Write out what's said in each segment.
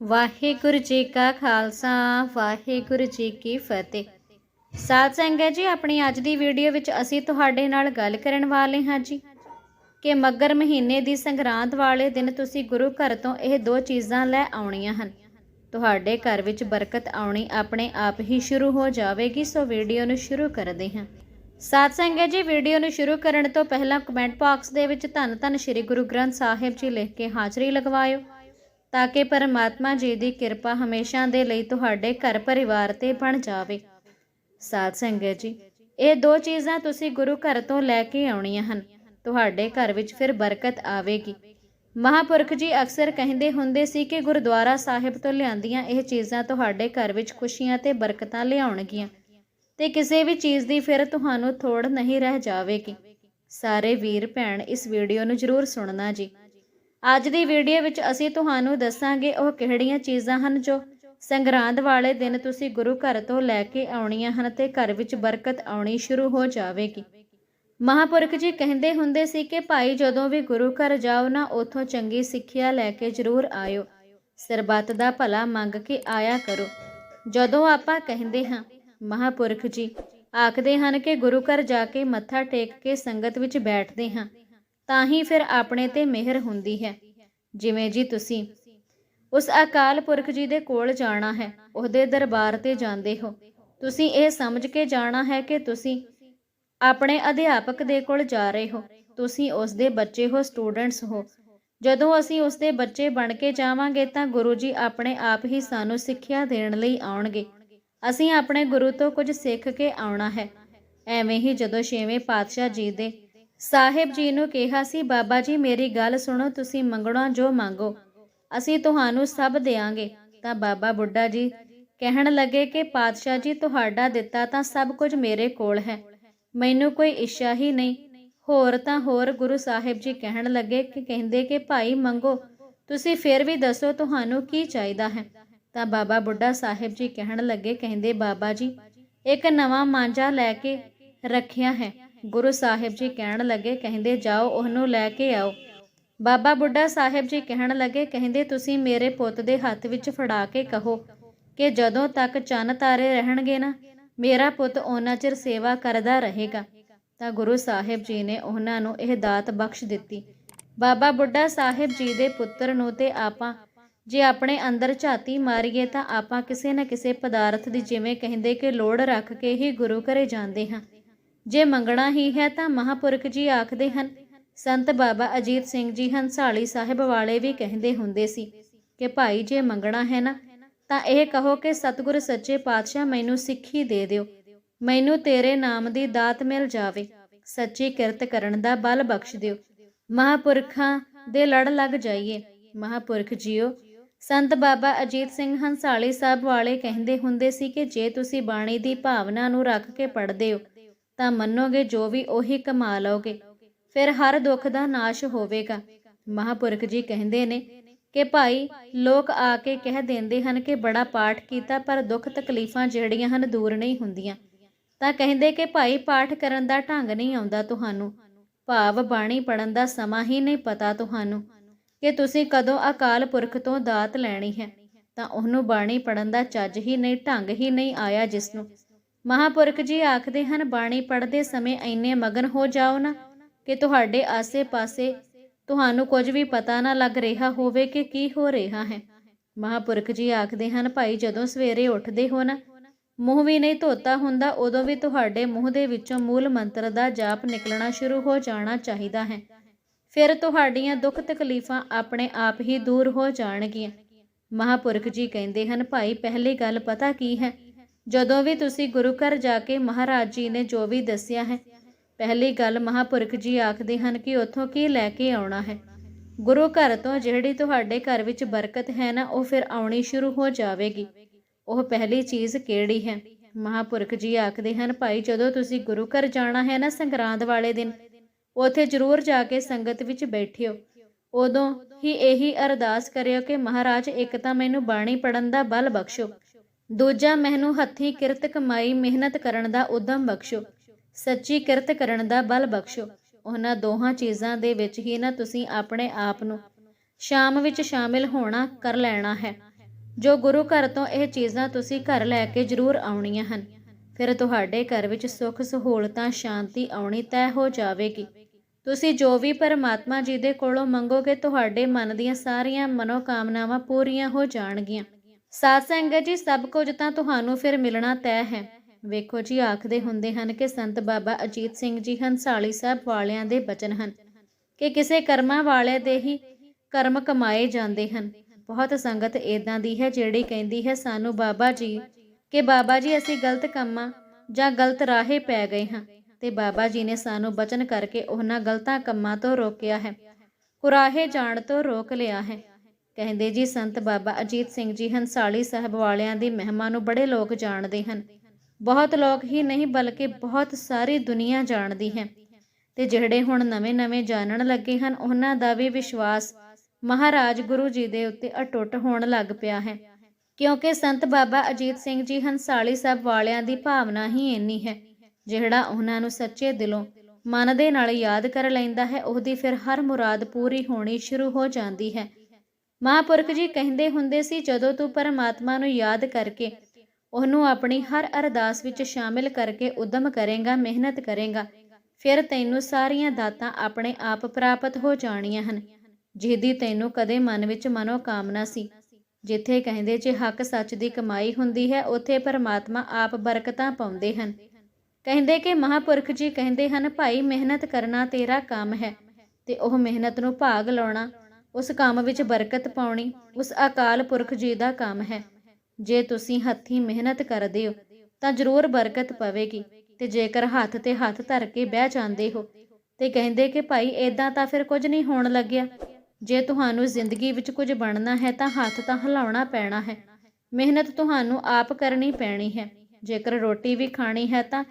ਵਾਹਿਗੁਰੂ ਜੀ ਕਾ ਖਾਲਸਾ, ਵਾਹਿਗੁਰੂ ਜੀ ਕੀ ਫਤਿਹ। ਸਾਧ ਸੰਗਤ ਜੀ, ਆਪਣੀ ਅੱਜ ਦੀ ਵੀਡੀਓ ਵਿੱਚ ਅਸੀਂ ਤੁਹਾਡੇ ਨਾਲ ਗੱਲ ਕਰਨ ਵਾਲੇ ਹਾਂ ਜੀ ਕਿ ਮੱਗਰ ਮਹੀਨੇ ਦੀ ਸੰਗਰਾਂਦ ਵਾਲੇ ਦਿਨ ਤੁਸੀਂ ਗੁਰੂ ਘਰ ਤੋਂ ਇਹ ਦੋ ਚੀਜ਼ਾਂ ਲੈ ਆਉਣੀਆਂ ਹਨ। ਤੁਹਾਡੇ ਘਰ ਵਿੱਚ ਬਰਕਤ ਆਉਣੀ ਆਪਣੇ ਆਪ ਹੀ ਸ਼ੁਰੂ ਹੋ ਜਾਵੇਗੀ, ਸੋ ਵੀਡੀਓ ਨੂੰ ਸ਼ੁਰੂ ਕਰਦੇ ਹਾਂ। ਸਾਧ ਸੰਗਤ ਜੀ, ਵੀਡੀਓ ਨੂੰ ਸ਼ੁਰੂ ਕਰਨ ਤੋਂ ਪਹਿਲਾਂ ਕਮੈਂਟ ਬਾਕਸ ਦੇ ਵਿੱਚ ਧੰਨ ਧੰਨ ਸ੍ਰੀ ਗੁਰੂ ਗ੍ਰੰਥ ਸਾਹਿਬ ਜੀ ਲਿਖ ਕੇ ਹਾਜ਼ਰੀ ਲਗਵਾਇਓ। ਤਾਂ ਕਿ ਪਰਮਾਤਮਾ ਜੀ ਦੀ ਕਿਰਪਾ ਹਮੇਸ਼ਾ ਦੇ ਲਈ ਤੁਹਾਡੇ ਘਰ ਪਰਿਵਾਰ ਤੇ ਬਣ ਜਾਵੇ। ਸਾਧ ਸੰਗਤ ਜੀ, ਇਹ ਦੋ ਚੀਜ਼ਾਂ ਤੁਸੀਂ ਗੁਰੂ ਘਰ ਤੋਂ ਲੈ ਕੇ ਆਉਣੀਆਂ ਹਨ। ਤੁਹਾਡੇ ਘਰ ਵਿੱਚ ਫਿਰ ਬਰਕਤ ਆਵੇਗੀ। ਮਹਾਪੁਰਖ ਜੀ ਅਕਸਰ ਕਹਿੰਦੇ ਹੁੰਦੇ ਸੀ ਕਿ ਗੁਰਦੁਆਰਾ ਸਾਹਿਬ ਤੋਂ ਲਿਆਂਦੀਆਂ ਇਹ ਚੀਜ਼ਾਂ ਤੁਹਾਡੇ ਘਰ ਵਿੱਚ ਖੁਸ਼ੀਆਂ ਤੇ ਬਰਕਤਾਂ ਲਿਆਉਣਗੀਆਂ ਤੇ ਕਿਸੇ ਵੀ ਚੀਜ਼ ਦੀ ਫਿਰ ਤੁਹਾਨੂੰ ਥੋੜ ਨਹੀਂ ਰਹਿ ਜਾਵੇਗੀ। ਸਾਰੇ ਵੀਰ, ਭੈਣ, ਇਸ ਵੀਡੀਓ ਨੂੰ ਜ਼ਰੂਰ ਸੁਣਨਾ ਜੀ। ਅੱਜ ਦੀ ਵੀਡੀਓ ਵਿੱਚ ਅਸੀਂ ਤੁਹਾਨੂੰ ਦੱਸਾਂਗੇ ਉਹ ਕਿਹੜੀਆਂ ਚੀਜ਼ਾਂ ਹਨ ਜੋ ਸੰਗਰਾਂਦ ਵਾਲੇ ਦਿਨ ਤੁਸੀਂ ਗੁਰੂ ਘਰ ਤੋਂ ਲੈ ਕੇ ਆਉਣੀਆਂ ਹਨ ਤੇ ਘਰ ਵਿੱਚ ਬਰਕਤ ਆਉਣੀ ਸ਼ੁਰੂ ਹੋ ਜਾਵੇਗੀ। ਮਹਾਪੁਰਖ ਜੀ ਕਹਿੰਦੇ ਹੁੰਦੇ ਸੀ ਕਿ ਭਾਈ ਜਦੋਂ ਵੀ ਗੁਰੂ ਘਰ ਜਾਓ ਨਾ ਉਥੋਂ ਚੰਗੀ ਸਿੱਖਿਆ ਲੈ ਕੇ ਜ਼ਰੂਰ ਆਇਓ। ਸਰਬੱਤ ਦਾ ਭਲਾ ਮੰਗ ਕੇ ਆਇਆ ਕਰੋ। ਜਦੋਂ ਆਪਾਂ ਕਹਿੰਦੇ ਹਾਂ, ਮਹਾਪੁਰਖ ਜੀ, ਆਖਦੇ ਹਨ ਕਿ ਗੁਰੂ ਘਰ ਜਾ ਕੇ ਮੱਥਾ ਟੇਕ ਕੇ ਸੰਗਤ ਵਿੱਚ ਬੈਠਦੇ ਹਾਂ ਤਾਂ ਹੀ ਫਿਰ ਆਪਣੇ ਤੇ ਮਿਹਰ ਹੁੰਦੀ ਹੈ। ਜਿਵੇਂ ਜੀ ਤੁਸੀਂ। ਉਸ ਅਕਾਲ ਪੁਰਖ ਜੀ ਦੇ ਕੋਲ ਜਾਣਾ ਹੈ। ਉਹਦੇ ਦਰਬਾਰ ਤੇ ਜਾਂਦੇ ਹੋ। ਤੁਸੀਂ ਇਹ ਸਮਝ ਕੇ ਜਾਣਾ ਹੈ ਕਿ ਤੁਸੀਂ ਆਪਣੇ ਅਧਿਆਪਕ ਦੇ ਕੋਲ ਜਾ ਰਹੇ ਹੋ। ਤੁਸੀਂ ਉਸ ਦੇ ਬੱਚੇ ਹੋ, ਸਟੂਡੈਂਟਸ ਹੋ। ਜਦੋਂ ਅਸੀਂ ਉਸ ਦੇ ਬੱਚੇ ਬਣ ਕੇ ਜਾਵਾਂਗੇ ਤਾਂ ਗੁਰੂ ਜੀ ਆਪਣੇ ਆਪ ਹੀ ਸਾਨੂੰ ਸਿੱਖਿਆ ਦੇਣ ਲਈ ਆਉਣਗੇ। ਅਸੀਂ ਆਪਣੇ ਗੁਰੂ ਤੋਂ ਕੁਝ ਸਿੱਖ ਕੇ ਆਉਣਾ ਹੈ। ਐਵੇਂ ਹੀ ਜਦੋਂ ਛੇਵੇਂ ਪਾਤਸ਼ਾਹ ਜੀ ਦੇ ਸਾਹਿਬ ਜੀ ਨੂੰ ਕਿਹਾ ਸੀ, ਬਾਬਾ ਜੀ, ਮੇਰੀ ਗੱਲ ਸੁਣੋ, ਤੁਸੀਂ ਮੰਗਣਾ ਜੋ ਮੰਗੋ, ਅਸੀਂ ਤੁਹਾਨੂੰ ਸਭ ਦੇਾਂਗੇ। ਤਾਂ ਬਾਬਾ ਬੁੱਢਾ ਜੀ ਕਹਿਣ ਲੱਗੇ ਕਿ, ਪਾਤਸ਼ਾਹ ਜੀ, ਤੁਹਾਡਾ ਦਿੱਤਾ ਤਾਂ ਸਭ ਕੁਝ ਮੇਰੇ ਕੋਲ ਹੈ, ਮੈਨੂੰ ਕੋਈ ਇੱਛਾ ਹੀ ਨਹੀਂ। ਹੋਰ ਤਾਂ ਹੋਰ ਗੁਰੂ ਸਾਹਿਬ ਜੀ ਕਹਿਣ ਲੱਗੇ ਕਿ ਕਹਿੰਦੇ ਕਿ, ਭਾਈ, ਮੰਗੋ, ਤੁਸੀਂ ਫਿਰ ਵੀ ਦੱਸੋ ਤੁਹਾਨੂੰ ਕੀ ਚਾਹੀਦਾ ਹੈ? ਤਾਂ ਬਾਬਾ ਬੁੱਢਾ ਸਾਹਿਬ ਜੀ ਕਹਿਣ ਲੱਗੇ, ਕਹਿੰਦੇ, ਬਾਬਾ ਜੀ, ਇੱਕ ਨਵਾਂ ਮਾਂਜਾ ਲੈ ਕੇ ਰੱਖਿਆ ਹੈ ਗੁਰੂ ਸਾਹਿਬ ਜੀ ਕਹਿਣ ਲੱਗੇ, ਕਹਿੰਦੇ, ਜਾਓ, ਉਹਨੂੰ ਲੈ ਕੇ ਆਓ। ਬਾਬਾ ਬੁੱਢਾ ਸਾਹਿਬ ਜੀ ਕਹਿਣ ਲੱਗੇ, ਕਹਿੰਦੇ, ਤੁਸੀਂ ਮੇਰੇ ਪੁੱਤ ਦੇ ਹੱਥ ਵਿੱਚ ਫੜਾ ਕੇ ਕਹੋ ਕਿ ਜਦੋਂ ਤੱਕ ਚੰਨ ਤਾਰੇ ਰਹਿਣਗੇ ਨਾ, ਮੇਰਾ ਪੁੱਤ ਉਹਨਾਂ ਚਿਰ ਸੇਵਾ ਕਰਦਾ ਰਹੇਗਾ। ਤਾਂ ਗੁਰੂ ਸਾਹਿਬ ਜੀ ਨੇ ਉਹਨਾਂ ਨੂੰ ਇਹ ਦਾਤ ਬਖਸ਼ ਦਿੱਤੀ। ਬਾਬਾ ਬੁੱਢਾ ਸਾਹਿਬ ਜੀ ਦੇ ਪੁੱਤਰ ਨੂੰ ਤੇ ਆਪਾਂ, ਜੇ ਆਪਣੇ ਅੰਦਰ ਝਾਤੀ ਮਾਰੀਏ ਤਾਂ ਆਪਾਂ ਕਿਸੇ ਨਾ ਕਿਸੇ ਪਦਾਰਥ ਦੀ ਜਿਵੇਂ ਕਹਿੰਦੇ ਕਿ ਲੋੜ ਰੱਖ ਕੇ ਹੀ ਗੁਰੂ ਘਰੇ ਜਾਂਦੇ ਹਾਂ। ਜੇ ਮੰਗਣਾ ਹੀ ਹੈ ਤਾਂ ਮਹਾਪੁਰਖ ਜੀ ਆਖਦੇ ਹਨ, ਸੰਤ ਬਾਬਾ ਅਜੀਤ ਸਿੰਘ ਜੀ ਹੰਸਾਲੀ ਸਾਹਿਬ ਵਾਲੇ ਵੀ ਕਹਿੰਦੇ ਹੁੰਦੇ ਸੀ ਕਿ ਭਾਈ ਜੇ ਮੰਗਣਾ ਹੈ ਨਾ, ਤਾਂ ਇਹ ਕਹੋ ਕਿ ਸਤਿਗੁਰ ਸੱਚੇ ਪਾਤਸ਼ਾਹ ਮੈਨੂੰ ਸਿੱਖੀ ਦੇ ਦਿਓ, ਮੈਨੂੰ ਤੇਰੇ ਨਾਮ ਦੀ ਦਾਤ ਮਿਲ ਜਾਵੇ, ਸੱਚੀ ਕਿਰਤ ਕਰਨ ਦਾ ਬਲ ਬਖਸ਼ ਦਿਓ। ਮਹਾਪੁਰਖਾਂ ਦੇ ਲੜ ਲੱਗ ਜਾਈਏ। ਮਹਾਪੁਰਖ ਜੀਓ, ਸੰਤ ਬਾਬਾ ਅਜੀਤ ਸਿੰਘ ਹੰਸਾਲੀ ਸਾਹਿਬ ਵਾਲੇ ਕਹਿੰਦੇ ਹੁੰਦੇ ਸੀ ਕਿ ਜੇ ਤੁਸੀਂ ਬਾਣੀ ਦੀ ਭਾਵਨਾ ਨੂੰ ਰੱਖ ਕੇ ਪੜ੍ਹਦੇ ਹੋ ਤਾਂ ਮੰਨੋਗੇ ਜੋ ਵੀ ਉਹੀ ਕਮਾ ਲਓਗੇ, ਫਿਰ ਹਰ ਦੁੱਖ ਦਾ ਨਾਸ਼ ਹੋਵੇਗਾ। ਮਹਾਪੁਰਖ ਜੀ ਕਹਿੰਦੇ ਨੇ ਕਿ ਭਾਈ, ਲੋਕ ਆ ਕੇ ਕਹਿ ਦਿੰਦੇ ਹਨ ਕਿ ਬੜਾ ਪਾਠ ਕੀਤਾ, ਪਰ ਦੁੱਖ ਤਕਲੀਫਾਂ ਜਿਹੜੀਆਂ ਹਨ ਦੂਰ ਨਹੀਂ ਹੁੰਦੀਆਂ। ਤਾਂ ਕਹਿੰਦੇ ਕਿ ਭਾਈ, ਪਾਠ ਕਰਨ ਦਾ ਢੰਗ ਨਹੀਂ ਆਉਂਦਾ ਤੁਹਾਨੂੰ। ਭਾਵ ਬਾਣੀ ਪੜਨ ਦਾ ਸਮਾਂ ਹੀ ਨਹੀਂ ਪਤਾ ਤੁਹਾਨੂੰ ਕਿ ਤੁਸੀਂ ਕਦੋਂ ਅਕਾਲ ਪੁਰਖ ਤੋਂ ਦਾਤ ਲੈਣੀ ਹੈ। ਤਾਂ ਉਹਨੂੰ ਬਾਣੀ ਪੜਨ ਦਾ ਚੱਜ ਹੀ ਨਹੀਂ, ਢੰਗ ਹੀ ਨਹੀਂ ਆਇਆ ਜਿਸ ਨੂੰ ਮਹਾਪੁਰਖ ਜੀ ਆਖਦੇ ਹਨ, ਬਾਣੀ ਪੜ੍ਹਦੇ ਸਮੇਂ ਇੰਨੇ ਮਗਨ ਹੋ ਜਾਓ ਨਾ ਕਿ ਤੁਹਾਡੇ ਆਸੇ-ਪਾਸੇ ਤੁਹਾਨੂੰ ਕੁਝ ਵੀ ਪਤਾ ਨਾ ਲੱਗ ਰਿਹਾ ਹੋਵੇ ਕਿ ਕੀ ਹੋ ਰਿਹਾ ਹੈ। ਮਹਾਪੁਰਖ ਜੀ ਆਖਦੇ ਹਨ, ਭਾਈ, ਜਦੋਂ ਸਵੇਰੇ ਉੱਠਦੇ ਹੋ ਨਾ, ਮੂੰਹ ਵੀ ਨਹੀਂ ਧੋਤਾ ਹੁੰਦਾ, ਉਦੋਂ ਵੀ ਤੁਹਾਡੇ ਮੂੰਹ ਦੇ ਵਿੱਚੋਂ ਮੂਲ ਮੰਤਰ ਦਾ ਜਾਪ ਨਿਕਲਣਾ ਸ਼ੁਰੂ ਹੋ ਜਾਣਾ ਚਾਹੀਦਾ ਹੈ। ਫਿਰ ਤੁਹਾਡੀਆਂ ਦੁੱਖ ਤਕਲੀਫਾਂ ਆਪਣੇ ਆਪ ਹੀ ਦੂਰ ਹੋ ਜਾਣਗੀਆਂ। ਮਹਾਪੁਰਖ ਜੀ ਕਹਿੰਦੇ ਹਨ, ਭਾਈ, ਪਹਿਲੀ ਗੱਲ ਪਤਾ ਕੀ ਹੈ? ਜਦੋਂ ਵੀ ਤੁਸੀਂ ਗੁਰੂ ਘਰ ਜਾ ਕੇ ਮਹਾਰਾਜ ਜੀ ਨੇ ਜੋ ਵੀ ਦੱਸਿਆ ਹੈ, ਪਹਿਲੀ ਗੱਲ ਮਹਾਪੁਰਖ ਜੀ ਆਖਦੇ ਹਨ ਕਿ ਉੱਥੋਂ ਕੀ ਲੈ ਕੇ ਆਉਣਾ ਹੈ? ਗੁਰੂ ਘਰ ਤੋਂ ਜਿਹੜੀ ਤੁਹਾਡੇ ਘਰ ਵਿੱਚ ਬਰਕਤ ਹੈ ਨਾ, ਉਹ ਫਿਰ ਆਉਣੀ ਸ਼ੁਰੂ ਹੋ ਜਾਵੇਗੀ। ਉਹ ਪਹਿਲੀ ਚੀਜ਼ ਕਿਹੜੀ ਹੈ? ਮਹਾਪੁਰਖ ਜੀ ਆਖਦੇ ਹਨ, ਭਾਈ, ਜਦੋਂ ਤੁਸੀਂ ਗੁਰੂ ਘਰ ਜਾਣਾ ਹੈ ਨਾ ਸੰਗਰਾਂਦ ਵਾਲੇ ਦਿਨ, ਉਥੇ ਜ਼ਰੂਰ ਜਾ ਕੇ ਸੰਗਤ ਵਿੱਚ ਬੈਠਿਓ। ਉਦੋਂ ਹੀ ਇਹੀ ਅਰਦਾਸ ਕਰਿਓ ਕਿ ਮਹਾਰਾਜ, ਇੱਕ ਤਾਂ ਮੈਨੂੰ ਬਾਣੀ ਪੜਨ ਦਾ ਬਲ ਬਖਸ਼ੋ ਦੂਜਾ, ਮੈਨੂੰ ਹੱਥੀਂ ਕਿਰਤ ਕਮਾਈ, ਮਿਹਨਤ ਕਰਨ ਦਾ ਉਦਮ ਬਖਸ਼ੋ। ਸੱਚੀ ਕਿਰਤ ਕਰਨ ਦਾ ਬਲ ਬਖਸ਼ੋ। ਉਹਨਾਂ ਦੋਹਾਂ ਚੀਜ਼ਾਂ ਦੇ ਵਿੱਚ ਹੀ ਨਾ ਤੁਸੀਂ ਆਪਣੇ ਆਪ ਨੂੰ ਸ਼ਾਮ ਵਿੱਚ ਸ਼ਾਮਿਲ ਹੋਣਾ ਕਰ ਲੈਣਾ ਹੈ। ਜੋ ਗੁਰੂ ਘਰ ਤੋਂ ਇਹ ਚੀਜ਼ਾਂ ਤੁਸੀਂ ਘਰ ਲੈ ਕੇ ਜ਼ਰੂਰ ਆਉਣੀਆਂ ਹਨ। ਫਿਰ ਤੁਹਾਡੇ ਘਰ ਵਿੱਚ ਸੁੱਖ ਸਹੂਲਤਾਂ, ਸ਼ਾਂਤੀ ਆਉਣੀ ਤੈਅ ਹੋ ਜਾਵੇਗੀ। ਤੁਸੀਂ ਜੋ ਵੀ ਪਰਮਾਤਮਾ ਜੀ ਦੇ ਕੋਲੋਂ ਮੰਗੋਗੇ, ਤੁਹਾਡੇ ਮਨ ਦੀਆਂ ਸਾਰੀਆਂ ਮਨੋਕਾਮਨਾਵਾਂ ਪੂਰੀਆਂ ਹੋ ਜਾਣਗੀਆਂ। ਸਾਧ ਸੰਗਤ ਜੀ, ਸਭ ਕੁਝ ਤਾਂ ਤੁਹਾਨੂੰ ਫਿਰ ਮਿਲਣਾ ਤੈਅ ਹੈ। ਵੇਖੋ ਜੀ, ਆਖਦੇ ਹੁੰਦੇ ਹਨ ਕਿ ਸੰਤ ਬਾਬਾ ਅਜੀਤ ਸਿੰਘ ਜੀ ਹੰਸਾਲੀ ਸਾਹਿਬ ਵਾਲਿਆਂ ਦੇ ਬਚਨ ਹਨ ਕਿ ਕਿਸੇ ਕਰਮਾਂ ਵਾਲੇ ਦੇ ਹੀ ਕਰਮ ਕਮਾਏ ਜਾਂਦੇ ਹਨ। ਬਹੁਤ ਸੰਗਤ ਇਦਾਂ ਦੀ ਹੈ ਜਿਹੜੀ ਕਹਿੰਦੀ ਹੈ, ਸਾਨੂੰ ਬਾਬਾ ਜੀ, ਕਿ ਬਾਬਾ ਜੀ, ਅਸੀਂ ਗਲਤ ਕੰਮਾਂ ਜਾਂ ਗਲਤ ਰਾਹੇ ਪੈ ਗਏ ਹਾਂ ਤੇ ਬਾਬਾ ਜੀ ਨੇ ਸਾਨੂੰ ਬਚਨ ਕਰਕੇ ਉਹਨਾਂ ਗਲਤਾਂ ਕੰਮਾਂ ਤੋਂ ਰੋਕਿਆ ਹੈ। ਕੁਰਾਹੇ ਜਾਣ ਤੋਂ ਰੋਕ ਲਿਆ ਹੈ। ਕਹਿੰਦੇ ਜੀ, ਸੰਤ ਬਾਬਾ ਅਜੀਤ ਸਿੰਘ ਜੀ ਹੰਸਾਲੀ ਸਾਹਿਬ ਵਾਲਿਆਂ ਦੀ ਮਹਿਮਾ ਨੂੰ ਬੜੇ ਲੋਕ ਜਾਣਦੇ ਹਨ। ਬਹੁਤ ਲੋਕ ਹੀ ਨਹੀਂ, ਬਲਕਿ ਬਹੁਤ ਸਾਰੀ ਦੁਨੀਆ ਜਾਣਦੀ ਹੈ। ਤੇ ਜਿਹੜੇ ਹੁਣ ਨਵੇਂ-ਨਵੇਂ ਜਾਣਨ ਲੱਗੇ ਹਨ, ਉਹਨਾਂ ਦਾ ਵੀ ਵਿਸ਼ਵਾਸ ਮਹਾਰਾਜ ਗੁਰੂ ਜੀ ਦੇ ਉੱਤੇ ਅਟੁੱਟ ਹੋਣ ਲੱਗ ਪਿਆ ਹੈ। ਕਿਉਂਕਿ ਸੰਤ ਬਾਬਾ ਅਜੀਤ ਸਿੰਘ ਜੀ ਹੰਸਾਲੀ ਸਾਹਿਬ ਵਾਲਿਆਂ ਦੀ ਭਾਵਨਾ ਹੀ ਇੰਨੀ ਹੈ, ਜਿਹੜਾ ਉਹਨਾਂ ਨੂੰ ਸੱਚੇ ਦਿਲੋਂ ਮਨ ਦੇ ਨਾਲ ਯਾਦ ਕਰ ਲੈਂਦਾ ਹੈ, ਉਹਦੀ ਫਿਰ ਹਰ ਮੁਰਾਦ ਪੂਰੀ ਹੋਣੀ ਸ਼ੁਰੂ ਹੋ ਜਾਂਦੀ ਹੈ। ਮਹਾਂਪੁਰਖ ਜੀ ਕਹਿੰਦੇ ਹੁੰਦੇ ਸੀ, ਜਦੋਂ ਤੂੰ ਪਰਮਾਤਮਾ ਨੂੰ ਯਾਦ ਕਰਕੇ ਉਹਨੂੰ ਆਪਣੀ ਹਰ ਅਰਦਾਸ ਵਿੱਚ ਸ਼ਾਮਿਲ ਕਰਕੇ ਉਦਮ ਕਰੇਗਾ, ਮਿਹਨਤ ਕਰੇਗਾ, ਫਿਰ ਤੈਨੂੰ ਸਾਰੀਆਂ ਦਾਤਾਂ ਆਪਣੇ ਆਪ ਪ੍ਰਾਪਤ ਹੋ ਜਾਣੀਆਂ ਹਨ, ਜਿਹਦੀ ਤੈਨੂੰ ਕਦੇ ਮਨ ਵਿੱਚ ਮਨੋ ਕਾਮਨਾ ਸੀ। ਜਿੱਥੇ ਕਹਿੰਦੇ ਜੇ ਹੱਕ ਸੱਚ ਦੀ ਕਮਾਈ ਹੁੰਦੀ ਹੈ, ਉੱਥੇ ਪਰਮਾਤਮਾ ਆਪ ਬਰਕਤਾਂ ਪਾਉਂਦੇ ਹਨ। ਕਹਿੰਦੇ ਕਿ ਮਹਾਪੁਰਖ ਜੀ ਕਹਿੰਦੇ ਹਨ, ਭਾਈ, ਮਿਹਨਤ ਕਰਨਾ ਤੇਰਾ ਕੰਮ ਹੈ ਤੇ ਉਹ ਮਿਹਨਤ ਨੂੰ ਭਾਗ ਲਾਉਣਾ ਉਸ ਕੰਮ ਵਿੱਚ ਬਰਕਤ ਪਾਉਣੀ ਉਸ ਅਕਾਲ ਪੁਰਖ ਜੀ ਦਾ ਕੰਮ ਹੈ। ਜੇ ਤੁਸੀਂ ਹੱਥੀਂ ਮਿਹਨਤ ਕਰਦੇ ਹੋ, ਤਾਂ ਜ਼ਰੂਰ ਬਰਕਤ ਪਵੇਗੀ ਤੇ ਜੇਕਰ ਹੱਥ ਤੇ ਹੱਥ ਧਰ ਕੇ ਬਹਿ ਜਾਂਦੇ ਹੋ ਤੇ ਕਹਿੰਦੇ ਕਿ ਭਾਈ ਇਦਾਂ ਤਾਂ ਫਿਰ ਕੁਝ ਨਹੀਂ ਹੋਣ ਲੱਗਿਆ। ਜੇ ਤੁਹਾਨੂੰ ਜ਼ਿੰਦਗੀ ਵਿੱਚ ਕੁਝ ਬਣਨਾ ਹੈ ਤਾਂ ਹੱਥ ਤਾਂ ਹਿਲਾਉਣਾ ਪੈਣਾ ਹੈ। ਮਿਹਨਤ ਤੁਹਾਨੂੰ ਆਪ ਕਰਨੀ ਪੈਣੀ ਹੈ। ਜੇਕਰ ਰੋਟੀ ਵੀ ਖਾਣੀ ਹੈ ਤਾਂ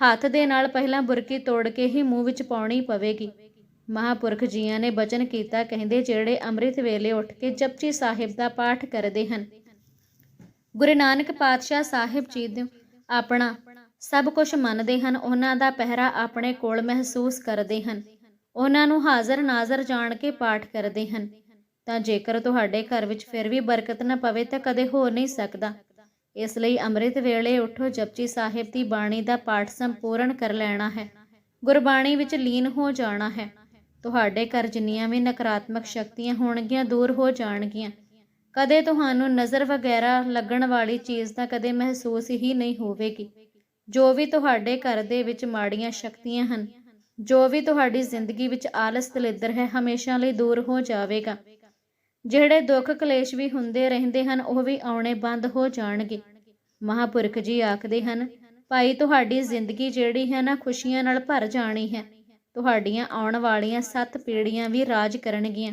ਹੱਥ ਦੇ ਨਾਲ ਪਹਿਲਾਂ ਬੁਰਕੀ ਤੋੜ ਕੇ ਹੀ ਮੂੰਹ ਵਿੱਚ ਪਾਉਣੀ ਪਵੇਗੀ। ਮਹਾਪੁਰਖ ਜੀਆਂ ਨੇ ਬਚਨ ਕੀਤਾ, ਕਹਿੰਦੇ ਜਿਹੜੇ ਅੰਮ੍ਰਿਤ ਵੇਲੇ ਉੱਠ ਕੇ ਜਪਜੀ ਸਾਹਿਬ ਦਾ ਪਾਠ ਕਰਦੇ ਹਨ। ਗੁਰੂ ਨਾਨਕ ਪਾਤਸ਼ਾਹ ਸਾਹਿਬ ਜੀ ਦੇ ਆਪਣਾ ਸਭ ਕੁਝ ਮੰਨਦੇ ਹਨ, ਉਹਨਾਂ ਦਾ ਪਹਿਰਾ ਆਪਣੇ ਕੋਲ ਮਹਿਸੂਸ ਕਰਦੇ ਹਨ। ਉਹਨਾਂ ਨੂੰ ਹਾਜ਼ਰ ਨਾਜ਼ਰ ਜਾਣ ਕੇ ਪਾਠ ਕਰਦੇ ਹਨ। ਤਾਂ ਜੇਕਰ ਤੁਹਾਡੇ ਘਰ ਵਿੱਚ ਫਿਰ ਵੀ ਬਰਕਤ ਨਾ ਪਵੇ ਤਾਂ ਕਦੇ ਹੋ ਨਹੀਂ ਸਕਦਾ। ਇਸ ਲਈ ਅੰਮ੍ਰਿਤ ਵੇਲੇ ਉਠੋ, ਜਪਜੀ ਸਾਹਿਬ ਦੀ ਬਾਣੀ ਦਾ ਪਾਠ ਸੰਪੂਰਨ ਕਰ ਲੈਣਾ ਹੈ। ਗੁਰਬਾਣੀ ਵਿੱਚ ਲੀਨ ਹੋ ਜਾਣਾ ਹੈ। ਤੁਹਾਡੇ ਘਰ ਜਿੰਨੀਆਂ ਵੀ ਨਕਾਰਾਤਮਕ ਸ਼ਕਤੀਆਂ ਹੋਣਗੀਆਂ, ਦੂਰ ਹੋ ਜਾਣਗੀਆਂ। ਕਦੇ ਤੁਹਾਨੂੰ ਨਜ਼ਰ ਵਗੈਰਾ ਲੱਗਣ ਵਾਲੀ ਚੀਜ਼ ਤਾਂ ਕਦੇ ਮਹਿਸੂਸ ਹੀ ਨਹੀਂ ਹੋਵੇਗੀ। ਜੋ ਵੀ ਤੁਹਾਡੇ ਘਰ ਦੇ ਵਿੱਚ ਮਾੜੀਆਂ ਸ਼ਕਤੀਆਂ ਹਨ, ਜੋ ਵੀ ਤੁਹਾਡੀ ਜ਼ਿੰਦਗੀ ਵਿੱਚ ਆਲਸ ਦਲਿੱਦਰ ਹੈ, ਹਮੇਸ਼ਾ ਲਈ ਦੂਰ ਹੋ ਜਾਵੇਗਾ। ਜਿਹੜੇ ਦੁੱਖ ਕਲੇਸ਼ ਵੀ ਹੁੰਦੇ ਰਹਿੰਦੇ ਹਨ, ਉਹ ਵੀ ਆਉਣੇ ਬੰਦ ਹੋ ਜਾਣਗੇ। ਮਹਾਪੁਰਖ ਜੀ ਆਖਦੇ ਹਨ, ਭਾਈ, ਤੁਹਾਡੀ ਜ਼ਿੰਦਗੀ ਜਿਹੜੀ ਹੈ ਨਾ, ਖੁਸ਼ੀਆਂ ਨਾਲ ਭਰ ਜਾਣੀ ਹੈ। ਤੁਹਾਡੀਆਂ ਆਉਣ ਵਾਲੀਆਂ ਸੱਤ ਪੀੜ੍ਹੀਆਂ ਵੀ ਰਾਜ ਕਰਨਗੀਆਂ।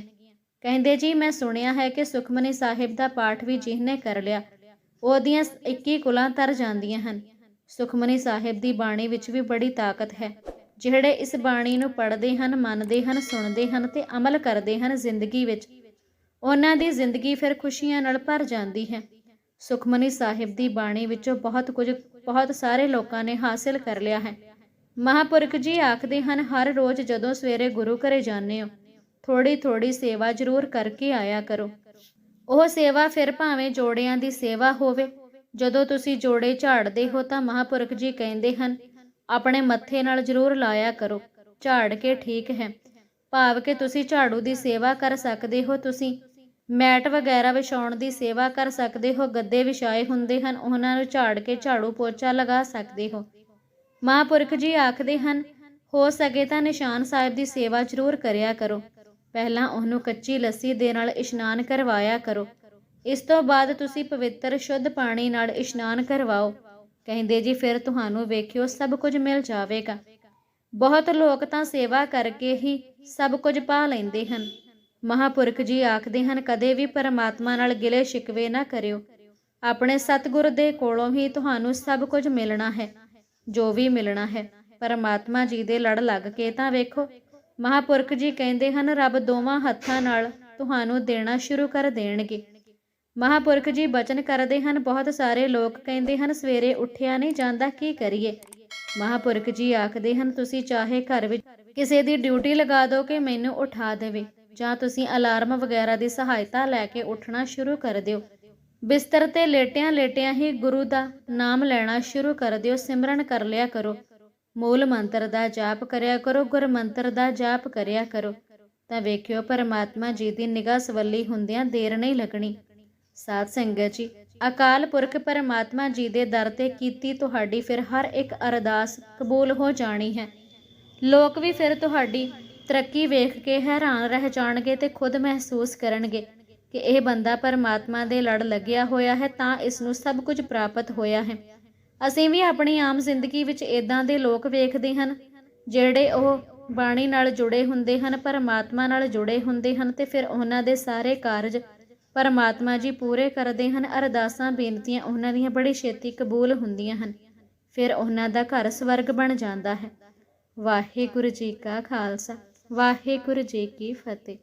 ਕਹਿੰਦੇ, ਜੀ, ਮੈਂ ਸੁਣਿਆ ਹੈ ਕਿ ਸੁਖਮਨੀ ਸਾਹਿਬ ਦਾ ਪਾਠ ਵੀ ਜਿਹਨੇ ਕਰ ਲਿਆ, ਉਹਦੀਆਂ 21 ਕੁਲਾਂ ਤਰ ਜਾਂਦੀਆਂ ਹਨ। ਸੁਖਮਨੀ ਸਾਹਿਬ ਦੀ ਬਾਣੀ ਵਿੱਚ ਵੀ ਬੜੀ ਤਾਕਤ ਹੈ। ਜਿਹੜੇ ਇਸ ਬਾਣੀ ਨੂੰ ਪੜ੍ਹਦੇ ਹਨ, ਮੰਨਦੇ ਹਨ, ਸੁਣਦੇ ਹਨ ਤੇ ਅਮਲ ਕਰਦੇ ਹਨ ਜ਼ਿੰਦਗੀ ਵਿੱਚ, ਉਹਨਾਂ ਦੀ ਜ਼ਿੰਦਗੀ ਫਿਰ ਖੁਸ਼ੀਆਂ ਨਾਲ ਭਰ ਜਾਂਦੀ ਹੈ। ਸੁਖਮਨੀ ਸਾਹਿਬ ਦੀ ਬਾਣੀ ਵਿੱਚੋਂ ਬਹੁਤ ਕੁਝ, ਬਹੁਤ ਸਾਰੇ ਲੋਕਾਂ ਨੇ ਹਾਸਿਲ ਕਰ ਲਿਆ ਹੈ। ਮਹਾਪੁਰਖ ਜੀ ਆਖਦੇ ਹਨ, ਹਰ ਰੋਜ਼ ਜਦੋਂ ਸਵੇਰੇ ਗੁਰੂ ਘਰੇ ਜਾਂਦੇ ਹੋ ਥੋੜੀ ਥੋੜੀ ਸੇਵਾ ਜ਼ਰੂਰ ਕਰਕੇ ਆਇਆ ਕਰੋ। ਉਹ ਸੇਵਾ ਫਿਰ ਭਾਵੇਂ ਜੋੜਿਆਂ ਦੀ ਸੇਵਾ ਹੋਵੇ। ਜਦੋਂ ਤੁਸੀਂ ਜੋੜੇ ਝਾੜਦੇ ਹੋ ਤਾਂ ਮਹਾਪੁਰਖ ਜੀ ਕਹਿੰਦੇ ਹਨ, ਆਪਣੇ ਮੱਥੇ ਨਾਲ ਜ਼ਰੂਰ ਲਾਇਆ ਕਰੋ, ਝਾੜ ਕੇ ਠੀਕ ਹੈ। ਭਾਵ ਕਿ ਤੁਸੀਂ ਝਾੜੂ ਦੀ ਸੇਵਾ ਕਰ ਸਕਦੇ ਹੋ, ਤੁਸੀਂ ਮੈਟ ਵਗੈਰਾ ਵਿਛਾਉਣ ਦੀ ਸੇਵਾ ਕਰ ਸਕਦੇ ਹੋ, ਗੱਦੇ ਵਿਛਾਏ ਹੁੰਦੇ ਹਨ, ਉਹਨਾਂ ਨੂੰ ਝਾੜ ਕੇ ਝਾੜੂ ਪੋਚਾ ਲਗਾ ਸਕਦੇ ਹੋ। ਮਹਾਪੁਰਖ ਜੀ ਆਖਦੇ ਹਨ, ਹੋ ਸਕੇ ਤਾਂ ਨਿਸ਼ਾਨ ਸਾਹਿਬ ਦੀ ਸੇਵਾ ਜ਼ਰੂਰ ਕਰਿਆ ਕਰੋ। ਪਹਿਲਾਂ ਉਹਨੂੰ ਕੱਚੀ ਲੱਸੀ ਦੇ ਨਾਲ ਇਸ਼ਨਾਨ ਕਰਵਾਇਆ ਕਰੋ। ਇਸ ਤੋਂ ਬਾਅਦ ਤੁਸੀਂ ਪਵਿੱਤਰ, ਸ਼ੁੱਧ ਪਾਣੀ ਨਾਲ ਇਸ਼ਨਾਨ ਕਰਵਾਓ। ਕਹਿੰਦੇ ਜੀ, ਫਿਰ ਤੁਹਾਨੂੰ ਵੇਖਿਓ ਸਭ ਕੁਝ ਮਿਲ ਜਾਵੇਗਾ। ਬਹੁਤ ਲੋਕ ਤਾਂ ਸੇਵਾ ਕਰਕੇ ਹੀ ਸਭ ਕੁਝ ਪਾ ਲੈਂਦੇ ਹਨ। ਮਹਾਪੁਰਖ ਜੀ ਆਖਦੇ ਹਨ, ਕਦੇ ਵੀ ਪਰਮਾਤਮਾ ਨਾਲ ਗਿਲੇ ਸ਼ਿਕਵੇ ਨਾ ਕਰਿਓ। ਆਪਣੇ ਸਤਿਗੁਰ ਦੇ ਕੋਲੋਂ ਹੀ ਤੁਹਾਨੂੰ ਸਭ ਕੁਝ ਮਿਲਣਾ ਹੈ। ਜੋ ਵੀ ਮਿਲਣਾ ਹੈ। ਪਰਮਾਤਮਾ ਜੀ ਦੇ ਲੜ ਲੱਗ ਕੇ ਤਾਂ ਵੇਖੋ। ਮਹਾਪੁਰਖ ਜੀ ਕਹਿੰਦੇ ਹਨ, ਰੱਬ ਦੋਵਾਂ ਹੱਥਾਂ ਨਾਲ ਤੁਹਾਨੂੰ ਦੇਣਾ ਸ਼ੁਰੂ ਕਰ ਦੇਣਗੇ। ਮਹਾਪੁਰਖ ਜੀ ਬਚਨ ਕਰਦੇ ਹਨ, ਬਹੁਤ ਸਾਰੇ ਲੋਕ ਕਹਿੰਦੇ ਹਨ, ਸਵੇਰੇ ਉੱਠਿਆ ਨਹੀਂ ਜਾਂਦਾ, ਕੀ ਕਰੀਏ? ਮਹਾਪੁਰਖ ਜੀ ਆਖਦੇ ਹਨ, ਤੁਸੀਂ ਚਾਹੇ ਘਰ ਵਿੱਚ ਕਿਸੇ ਦੀ ਡਿਊਟੀ ਲਗਾ ਦਿਓ ਕਿ ਮੈਨੂੰ ਉਠਾ ਦੇਵੇ, ਜਾਂ ਤੁਸੀਂ ਅਲਾਰਮ ਵਗੈਰਾ ਦੀ ਸਹਾਇਤਾ ਲੈ ਕੇ ਉੱਠਣਾ ਸ਼ੁਰੂ ਕਰ ਦਿਓ। ਬਿਸਤਰ ਤੇ ਲੇਟਿਆਂ ਲੇਟਿਆਂ ਹੀ ਗੁਰੂ ਦਾ ਨਾਮ ਲੈਣਾ ਸ਼ੁਰੂ ਕਰ ਦਿਓ, ਸਿਮਰਨ ਕਰ ਲਿਆ ਕਰੋ। ਮੂਲ ਮੰਤਰ ਦਾ ਜਾਪ ਕਰਿਆ ਕਰੋ, ਗੁਰ ਮੰਤਰ ਦਾ ਜਾਪ ਕਰਿਆ ਕਰੋ। ਤਾਂ ਵੇਖਿਓ, ਪਰਮਾਤਮਾ ਜੀ ਦੀ ਨਿਗਾਹ ਸਵੱਲੀ ਹੁੰਦਿਆਂ ਦੇਰ ਨਹੀਂ ਲੱਗਣੀ। ਸਾਧ ਸੰਗਤ ਜੀ, ਅਕਾਲ ਪੁਰਖ ਪਰਮਾਤਮਾ ਜੀ ਦੇ ਦਰ ਤੇ ਕੀਤੀ ਤੁਹਾਡੀ ਫਿਰ ਹਰ ਇੱਕ ਅਰਦਾਸ ਕਬੂਲ ਹੋ ਜਾਣੀ ਹੈ। ਲੋਕ ਵੀ ਫਿਰ ਤੁਹਾਡੀ ਤਰੱਕੀ ਵੇਖ ਕੇ ਹੈਰਾਨ ਰਹਿ ਜਾਣਗੇ ਤੇ ਖੁਦ ਮਹਿਸੂਸ ਕਰਨਗੇ। ਕਿ ਇਹ ਬੰਦਾ ਪਰਮਾਤਮਾ ਦੇ ਲੜ ਲੱਗਿਆ ਹੋਇਆ ਹੈ ਤਾਂ ਇਸ ਨੂੰ ਸਭ ਕੁਝ ਪ੍ਰਾਪਤ ਹੋਇਆ ਹੈ। ਅਸੀਂ ਵੀ ਆਪਣੀ ਆਮ ਜ਼ਿੰਦਗੀ ਵਿੱਚ ਇਦਾਂ ਦੇ ਲੋਕ ਵੇਖਦੇ ਹਨ, ਜਿਹੜੇ ਉਹ ਬਾਣੀ ਨਾਲ ਜੁੜੇ ਹੁੰਦੇ ਹਨ, ਪਰਮਾਤਮਾ ਨਾਲ ਜੁੜੇ ਹੁੰਦੇ ਹਨ ਤੇ ਫਿਰ ਉਹਨਾਂ ਦੇ ਸਾਰੇ ਕਾਰਜ ਪਰਮਾਤਮਾ ਜੀ ਪੂਰੇ ਕਰਦੇ ਹਨ। ਅਰਦਾਸਾਂ, ਬੇਨਤੀਆਂ ਉਹਨਾਂ ਦੀਆਂ ਬੜੀ ਛੇਤੀ ਕਬੂਲ ਹੁੰਦੀਆਂ ਹਨ। ਫਿਰ ਉਹਨਾਂ ਦਾ ਘਰ ਸਵਰਗ ਬਣ ਜਾਂਦਾ ਹੈ। ਵਾਹਿਗੁਰੂ ਜੀ ਕਾ ਖਾਲਸਾ, ਵਾਹਿਗੁਰੂ ਜੀ ਕੀ ਫਤਿਹ।